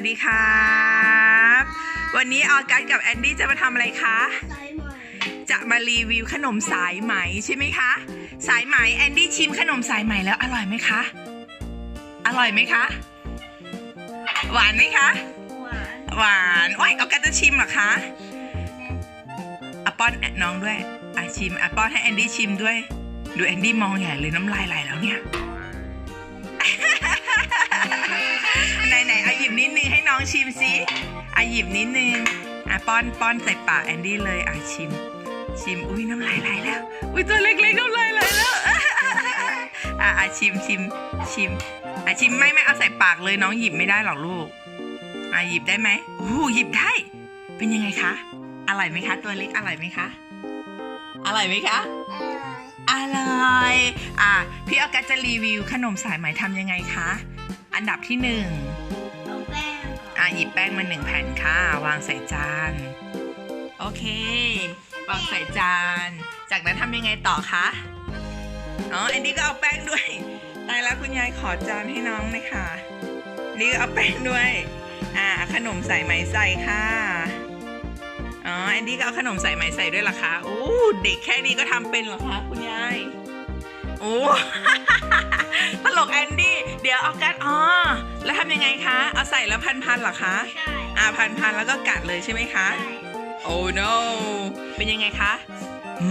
วันนี้ออกัสกับแอนดี้จะมาทำอะไรคะสายใหม่จะมารีวิวขนมสายไหมใช่ไหมคะ สายไหมแอนดี้ชิมขนมสายไหมแล้วอร่อยไหมคะ อร่อยไหมคะ หวานไหมคะหวานหวานโอ้ยออกัสจะชิมเหรอคะอะป้อนน้องด้วยอะชิมอะป้อนให้แอนดี้ชิมด้วย ดูแอนดี้มองใหญ่เลยน้ำลายไหลแล้วเนี่ยไหนไหนๆเอาหยิบนิดนึงให้น้ องชิมสิอะหยิบนิดนึงอะป้อนป้อนใส่ปากแอนดี้เลยอะชิม ชิมอุ้ยน้ำลายไหลแล้ว อุ้ยตัวเล็กๆน้ำลายไหลแล้วอะอะชิมชิมชิมอะชิมไม่ไม่เอาใส่ปากเลยน้องหยิบไม่ได้หรอกลูกอะหยิบได้ไหมโอ้หยิบได้ เป็นยังไงคะอร่อยไหมคะ ตัวเล็กอร่อยไหมคะอร่อยไหมคะอร่อยอะพี่ออกัสจะรีวิวขนมสายไหมทำยังไงคะ อันดับที่หนึ่ง อะหยิบแป้งมาหนึ่งแผ่นค่ะ วางใส่จาน โอเค วางใส่จาน จากนั้นทำยังไงต่อคะ อ๋อแอนดี้ก็เอาแป้งด้วย ตายแล้วคุณยายขอจานให้น้องหน่อยค่ะนี่ก็เอาแป้งด้วย อ่า ขนมใส่ไหมใส่ค่ะ อ๋อแอนดี้ก็เอาขนมใส่ไหมใส่ด้วยเหรอคะโอ้เด็กแค่นี้ก็ทำเป็นเหรอคะคุณยายโอ้ตลกแอนดี้ เดี๋ยวเอากัดอ๋อ แล้วทำยังไงคะ เอาใส่แล้วพันๆเหรอคะ ใช่ อ่าพันพันๆแล้วก็กัดเลยใช่ไหมคะใช่โอ้ no เป็นยังไงคะ อื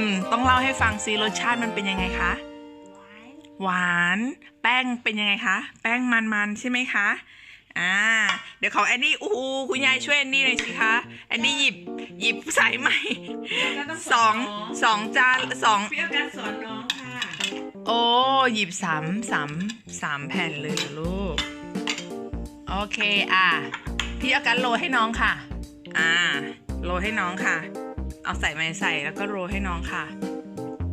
ม ต้องเล่าให้ฟังซิรสชาติมันเป็นยังไงคะ หวานหวานแป้งเป็นยังไงคะ แป้งมันๆใช่ไหมคะ อ่า เดี๋ยวของแอนดี้อู้หูคุณยายช่วยแอนดี้หน่อยสิคะ แอนดี้หยิบหยิบสายไหมสองสองจานสองพี่อากาศสอนน้องค่ะ โอ้ หยิบสามสาม สามแผ่นเลยลูก โอเคอะ พี่เอากันโรยให้น้องค่ะ อ่า โรยให้น้องค่ะ เอาใส่ไม้ใส่แล้วก็โรยให้น้องค่ะ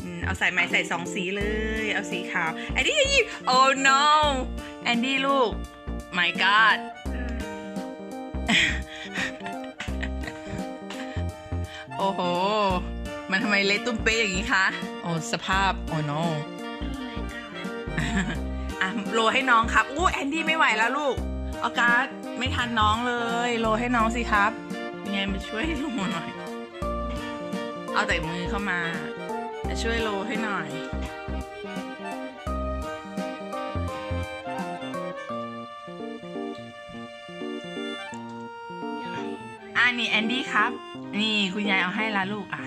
อืมเอาใส่ไม้ใส่สองสีเลย เอาสีขาวแอนดี้อย่าหยิบ oh no แอนดี้ลูก my god โอ้โห มันทำไมเละตุ้มเป๊ะอย่างนี้คะ โอ้ สภาพ โอ้ no โรให้น้องครับอู้แอนดี้ไม่ไหวแล้วลูกอากาศไม่ทันน้องเลยโรให้น้องสิครับยังไงมาช่วยโรหน่อย เอาแต่มือเข้ามาจะช่วยโรให้หน่อย อ่านี่แอนดี้ครับ นี่คุณยายเอาให้ละลูกอะ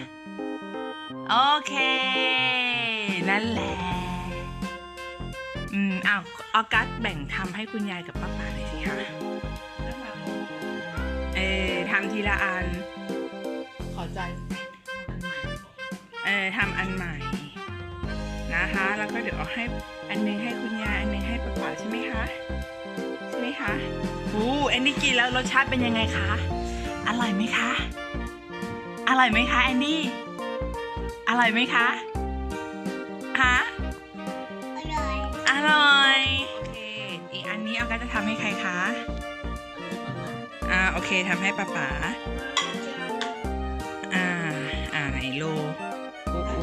โอเค นั่นแหละ อืมอ้าวออกัสแบ่งทำให้คุณยายกับป้าป๋าเลยสิคะเออทำทีละอัน ขอใจเออทำอันใหม่นะคะ แล้วก็เดี๋ยวเอาให้อันหนึงให้คุณยายอันหนึงให้ป้าป๋าใช่ไหมคะใช่ไหมคะอู้แอนดี้กินแล้วรสชาติเป็นยังไงคะอร่อยไหมคะอร่อยไหมคะแอนดี้อร่อยไหมคะ อร่อย โอเค อีกอันนี้เอาก็จะทำให้ใครคะ อ่า โอเคทำให้ป๊าป๋าอ่า อ่า ไหนโลอู้อู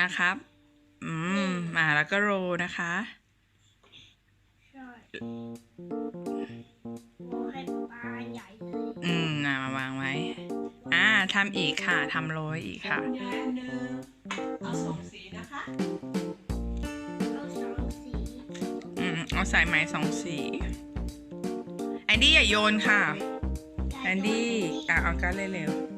อะครับ อืม มาแล้วก็โรนะคะใช่โอ้ให้ปลาใหญ่เลยอืมน่ามาวางไว้ อ่าทำอีกค่ะทำโรยอีกค่ะคุณยายอันหนึ่งเอาสองสีนะคะเอาสองสีอืมเอาสายไหมสองสีแอนดี้อย่าโยนค่ะแอนดี้อะเอากันเร็วโ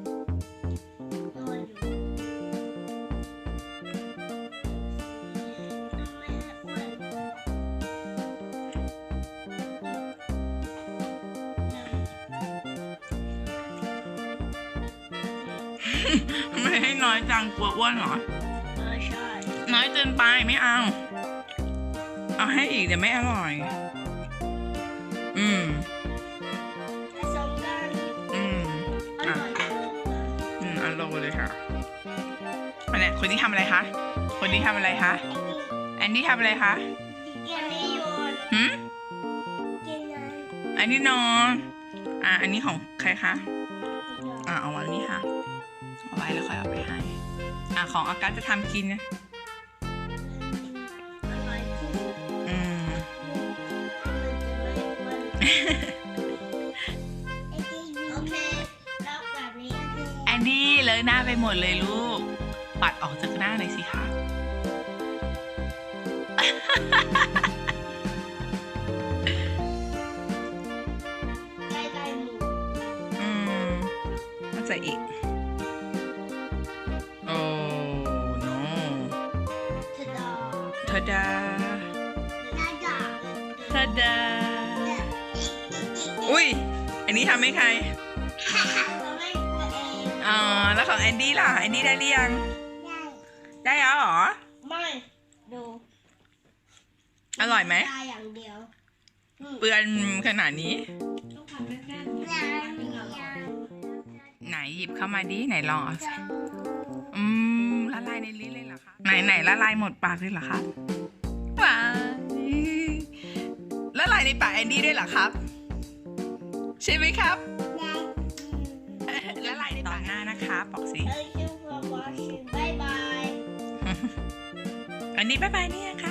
ไม่ให้น้อยจังกลัวอ้วนเหรอเออใช่น้อยเกินไปไม่เอา เอาให้อีกเดี๋ยวไม่อร่อย อืม ผสมกันอืมออะร่อยเกินอืมเอาโรยเลยค่ะอันนี้คนนี้ทำอะไรคะ คนนี้ทำอะไรคะ แอนดี้ทำอะไรคะกินนี่โยนหืม กินนั้นอันนี้นอน อะ อันนี้ของใครคะ อะ เอาไว้นี่ค่ะเอา ไว้แล้วค่อยเอาไปให้ อะของอากาศจะทำกินนะอร่อยที่สุดอืมอโอเคล็อกแบบนี้แอนดี้เลอะหน้าไปหมดเลยลูก ปัดออกจากหน้าหน่อยสิคะใกล้ๆหมูอืมมันจะอีก ดาทะดอทาดา อุ้ย อันนี้ทำให้ใครเราไม่ตัวเองอ๋อ แล้วของแอนดี้ล่ะ แอนดี้ได้หรือยัง ได้ได้แล้วเหรอ ไม่ ดู อร่อยไหมตาอย่างเดียวอืมเปื้อนขนาดนี้ต้องทำแน่นๆน้ถึงอร่อยไหนหยิบเข้ามาดิ ไหนลองเอาสิอืมละลาย ในลิ้นเลยเหรอคะไหนไหนละลายหมดปากเลยเหรอครับว้ายละลายในปากแอนดี้ด้วยเหรอครับ ใช่ไหมครับละลายในตอนหน้านะคะบอกสิ Thank you for watching. Bye bye. อันนี้บ๊ายบายเนี่ยค่ะ